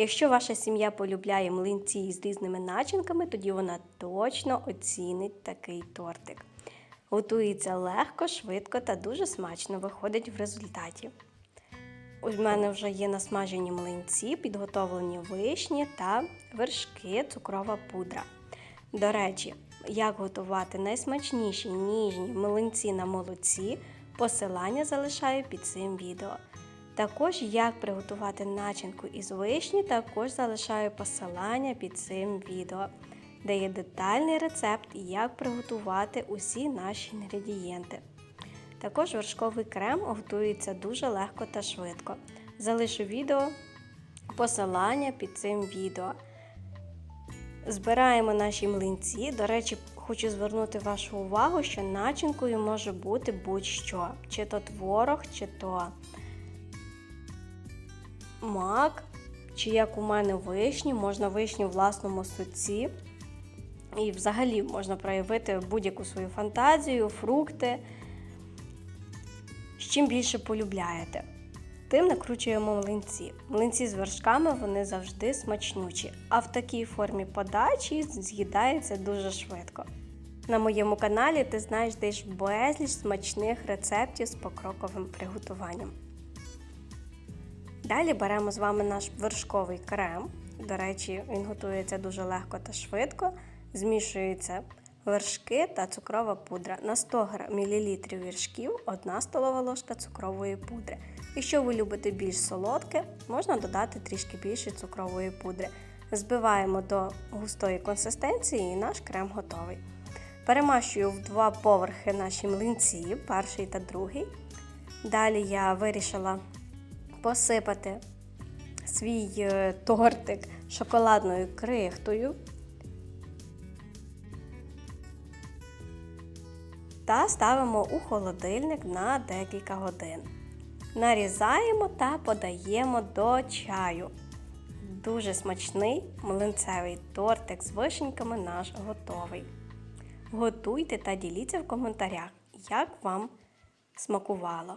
Якщо ваша сім'я полюбляє млинці з різними начинками, тоді вона точно оцінить такий тортик. Готується легко, швидко та дуже смачно виходить в результаті. У мене вже є насмажені млинці, підготовлені вишні та вершки, цукрова пудра. До речі, як готувати найсмачніші ніжні млинці на молоці, посилання залишаю під цим відео. Також як приготувати начинку із вишні, також залишаю посилання під цим відео, де є детальний рецепт, як приготувати усі наші інгредієнти. Також вершковий крем готується дуже легко та швидко. Залишу відео, посилання під цим відео. Збираємо наші млинці. До речі, хочу звернути вашу увагу, що начинкою може бути будь-що. Чи то творог, чи то мак, чи як у мене вишні, можна вишні в власному соці. І взагалі можна проявити будь-яку свою фантазію, фрукти. З чим більше полюбляєте. Тим накручуємо млинці. Млинці з вершками вони завжди смачнючі, а в такій формі подачі з'їдається дуже швидко. На моєму каналі ти знайдеш безліч смачних рецептів з покроковим приготуванням. Далі беремо з вами наш вершковий крем. До речі, він готується дуже легко та швидко. Змішуються вершки та цукрова пудра. На 100 мл вершків 1 столова ложка цукрової пудри. Якщо ви любите більш солодке, можна додати трішки більше цукрової пудри. Збиваємо до густої консистенції і наш крем готовий. Перемащую в два поверхи наші млинці, перший та другий. Далі я вирішила посипати свій е, тортик шоколадною крихтою. Та ставимо у холодильник на декілька годин. Нарізаємо та подаємо до чаю. Дуже смачний млинцевий тортик з вишеньками наш готовий. Готуйте та діліться в коментарях, як вам смакувало.